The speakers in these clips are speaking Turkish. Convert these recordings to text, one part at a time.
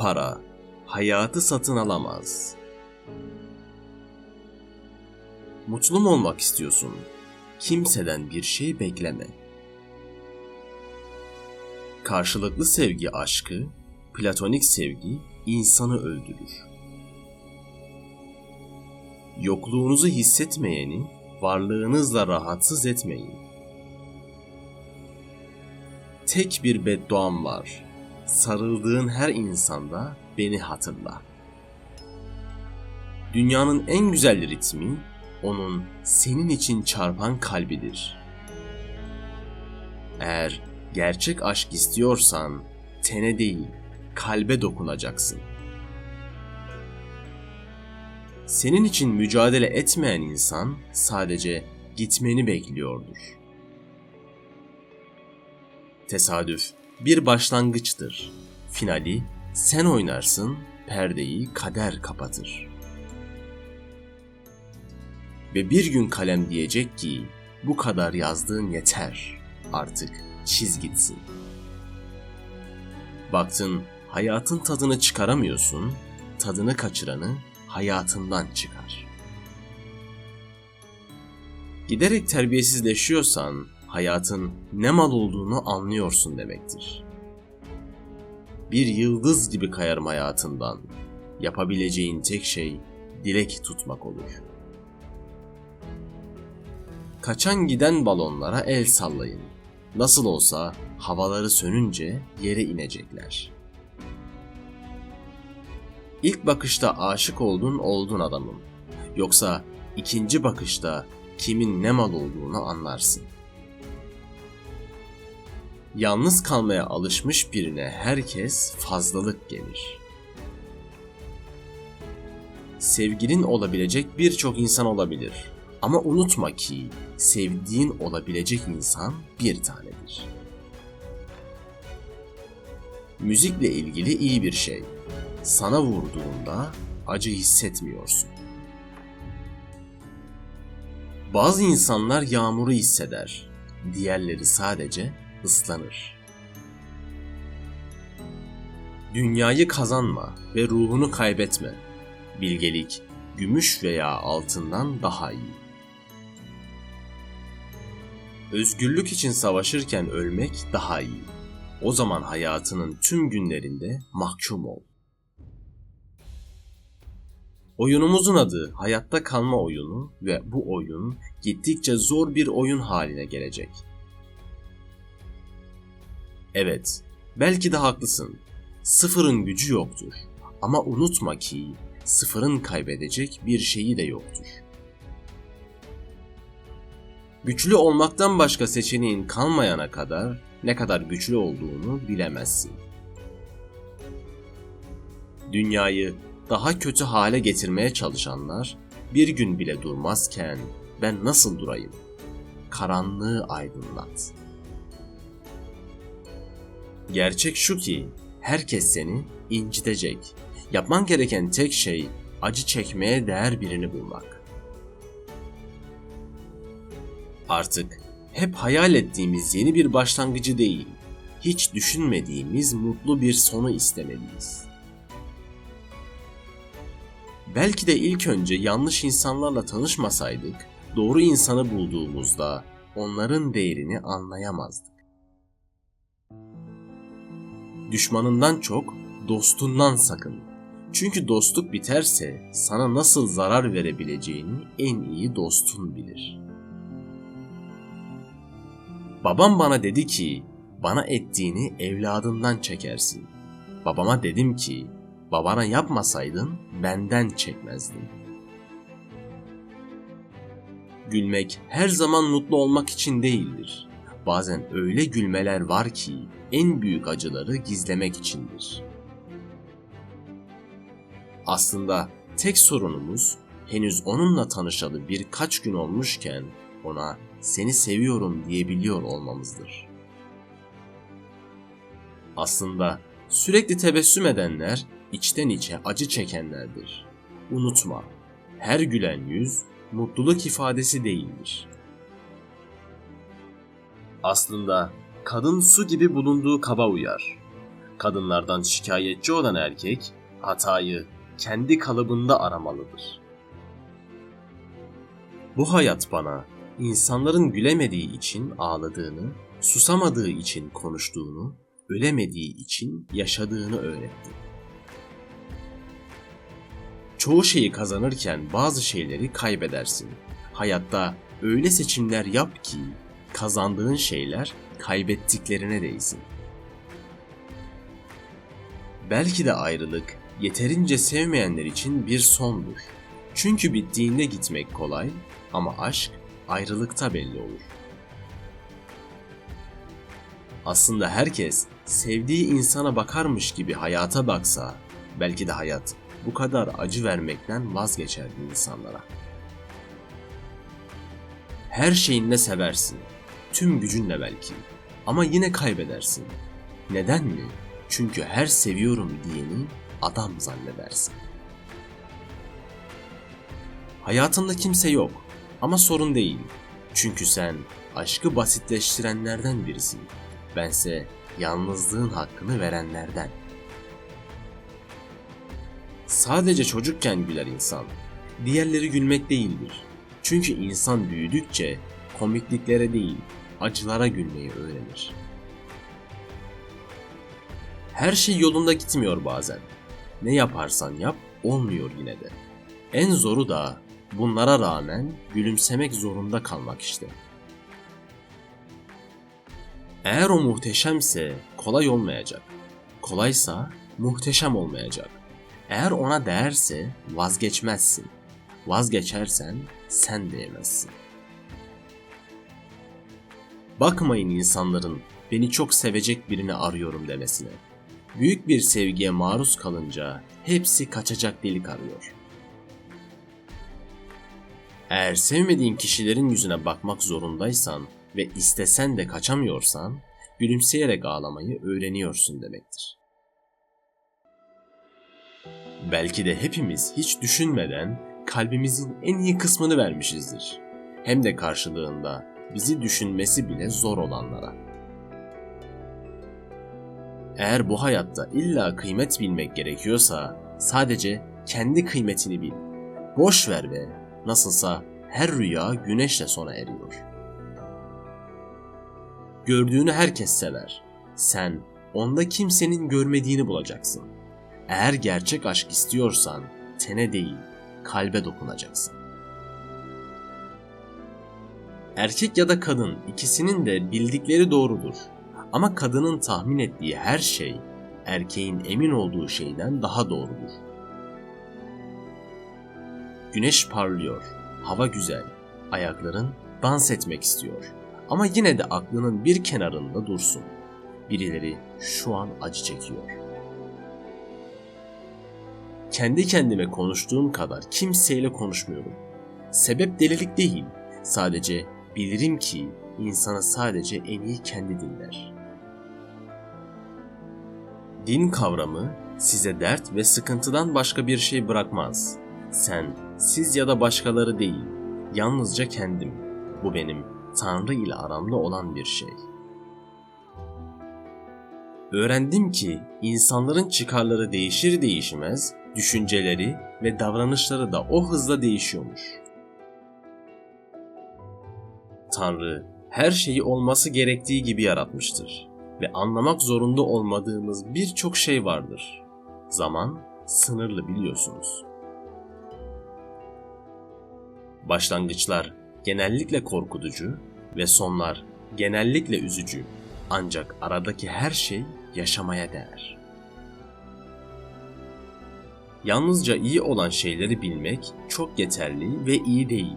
para hayatı satın alamaz. Mutlu mu olmak istiyorsun? Kimseden bir şey bekleme. Karşılıklı sevgi aşkı, platonik sevgi insanı öldürür. Yokluğunuzu hissetmeyeni varlığınızla rahatsız etmeyin. Tek bir bedduam var. Sarıldığın her insanda beni hatırla. Dünyanın en güzel ritmi onun senin için çarpan kalbidir. Eğer gerçek aşk istiyorsan tene değil, kalbe dokunacaksın. Senin için mücadele etmeyen insan sadece gitmeni bekliyordur. Tesadüf bir başlangıçtır. Finali sen oynarsın, perdeyi kader kapatır. Ve bir gün kalem diyecek ki bu kadar yazdığın yeter. Artık çiz gitsin. Baktın hayatın tadını çıkaramıyorsun, tadını kaçıranı hayatından çıkar. Giderek terbiyesizleşiyorsan hayatın ne mal olduğunu anlıyorsun demektir. Bir yıldız gibi kayarım hayatından. Yapabileceğin tek şey dilek tutmak olur. Kaçan giden balonlara el sallayın. Nasıl olsa havaları sönünce yere inecekler. İlk bakışta aşık oldun oldun adamım. Yoksa ikinci bakışta kimin ne mal olduğunu anlarsın. Yalnız kalmaya alışmış birine herkes fazlalık gelir. Sevgilin olabilecek birçok insan olabilir. Ama unutma ki sevdiğin olabilecek insan bir tanedir. Müzikle ilgili iyi bir şey. Sana vurduğunda acı hissetmiyorsun. Bazı insanlar yağmuru hisseder. Diğerleri sadece ıslanır. Dünyayı kazanma ve ruhunu kaybetme. Bilgelik gümüş veya altından daha iyi. Özgürlük için savaşırken ölmek daha iyi. O zaman hayatının tüm günlerinde mahkum ol. Oyunumuzun adı hayatta kalma oyunu ve bu oyun gittikçe zor bir oyun haline gelecek. Evet, belki de haklısın. Sıfırın gücü yoktur. Ama unutma ki sıfırın kaybedecek bir şeyi de yoktur. Güçlü olmaktan başka seçeneğin kalmayana kadar ne kadar güçlü olduğunu bilemezsin. Dünyayı daha kötü hale getirmeye çalışanlar bir gün bile durmazken ben nasıl durayım? Karanlığı aydınlat. Gerçek şu ki herkes seni incitecek. Yapman gereken tek şey acı çekmeye değer birini bulmak. Artık hep hayal ettiğimiz yeni bir başlangıcı değil, hiç düşünmediğimiz mutlu bir sonu istemeliyiz. Belki de ilk önce yanlış insanlarla tanışmasaydık, doğru insanı bulduğumuzda onların değerini anlayamazdık. Düşmanından çok dostundan sakın. Çünkü dostluk biterse sana nasıl zarar verebileceğini en iyi dostun bilir. Babam bana dedi ki, bana ettiğini evladından çekersin. Babama dedim ki, babana yapmasaydın benden çekmezdin. Gülmek her zaman mutlu olmak için değildir. Bazen öyle gülmeler var ki en büyük acıları gizlemek içindir. Aslında tek sorunumuz henüz onunla tanışalı birkaç gün olmuşken ona seni seviyorum diyebiliyor olmamızdır. Aslında sürekli tebessüm edenler içten içe acı çekenlerdir. Unutma, her gülen yüz mutluluk ifadesi değildir. Aslında kadın su gibi bulunduğu kaba uyar. Kadınlardan şikayetçi olan erkek hatayı kendi kalıbında aramalıdır. Bu hayat bana insanların gülemediği için ağladığını, susamadığı için konuştuğunu, ölemediği için yaşadığını öğretti. Çoğu şeyi kazanırken bazı şeyleri kaybedersin. Hayatta öyle seçimler yap ki kazandığın şeyler kaybettiklerine değsin. Belki de ayrılık yeterince sevmeyenler için bir sondur. Çünkü bittiğinde gitmek kolay ama aşk ayrılıkta belli olur. Aslında herkes sevdiği insana bakarmış gibi hayata baksa belki de hayat bu kadar acı vermekten vazgeçerdi insanlara. Her şeyinle seversin, tüm gücünle belki ama yine kaybedersin. Neden mi? Çünkü her seviyorum diyeni adam zannedersin. Hayatında kimse yok ama sorun değil. Çünkü sen aşkı basitleştirenlerden birisin. Bense yalnızlığın hakkını verenlerden. Sadece çocukken güler insan. Diğerleri gülmek değildir. Çünkü insan büyüdükçe komikliklere değil, acılara gülmeyi öğrenir. Her şey yolunda gitmiyor bazen. Ne yaparsan yap olmuyor yine de. En zoru da bunlara rağmen gülümsemek zorunda kalmak işte. Eğer o muhteşemse kolay olmayacak. Kolaysa muhteşem olmayacak. Eğer ona değerse vazgeçmezsin. Vazgeçersen sen de yemezsin. Bakmayın insanların beni çok sevecek birini arıyorum demesine. Büyük bir sevgiye maruz kalınca hepsi kaçacak delik arıyor. Eğer sevmediğin kişilerin yüzüne bakmak zorundaysan ve istesen de kaçamıyorsan, gülümseyerek ağlamayı öğreniyorsun demektir. Belki de hepimiz hiç düşünmeden kalbimizin en iyi kısmını vermişizdir. Hem de karşılığında bizi düşünmesi bile zor olanlara. Eğer bu hayatta illa kıymet bilmek gerekiyorsa sadece kendi kıymetini bil. Boş ver be. Nasılsa her rüya güneşle sona eriyor. Gördüğünü herkes sever. Sen onda kimsenin görmediğini bulacaksın. Eğer gerçek aşk istiyorsan tene değil, kalbe dokunacaksın. Erkek ya da kadın ikisinin de bildikleri doğrudur. Ama kadının tahmin ettiği her şey erkeğin emin olduğu şeyden daha doğrudur. Güneş parlıyor, hava güzel, ayakların dans etmek istiyor. Ama yine de aklının bir kenarında dursun. Birileri şu an acı çekiyor. Kendi kendime konuştuğum kadar kimseyle konuşmuyorum. Sebep delilik değil. Sadece bilirim ki insanı sadece en iyi kendi dinler. Din kavramı size dert ve sıkıntıdan başka bir şey bırakmaz. Sen, siz ya da başkaları değil, yalnızca kendim. Bu benim Tanrı ile aramda olan bir şey. Öğrendim ki insanların çıkarları değişir değişmez düşünceleri ve davranışları da o hızla değişiyormuş. Tanrı her şeyi olması gerektiği gibi yaratmıştır ve anlamak zorunda olmadığımız birçok şey vardır. Zaman sınırlı biliyorsunuz. Başlangıçlar genellikle korkutucu ve sonlar genellikle üzücü. Ancak aradaki her şey yaşamaya değer. Yalnızca iyi olan şeyleri bilmek çok yeterli ve iyi değil.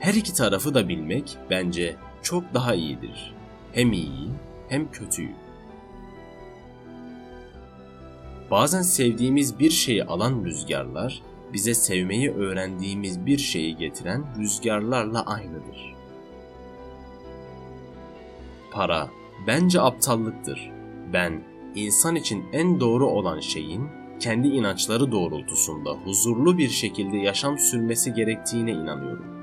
Her iki tarafı da bilmek bence çok daha iyidir. Hem iyiyi hem kötüyü. Bazen sevdiğimiz bir şeyi alan rüzgarlar, bize sevmeyi öğrendiğimiz bir şeyi getiren rüzgarlarla aynıdır. Para bence aptallıktır. Ben insan için en doğru olan şeyin kendi inançları doğrultusunda huzurlu bir şekilde yaşam sürmesi gerektiğine inanıyorum.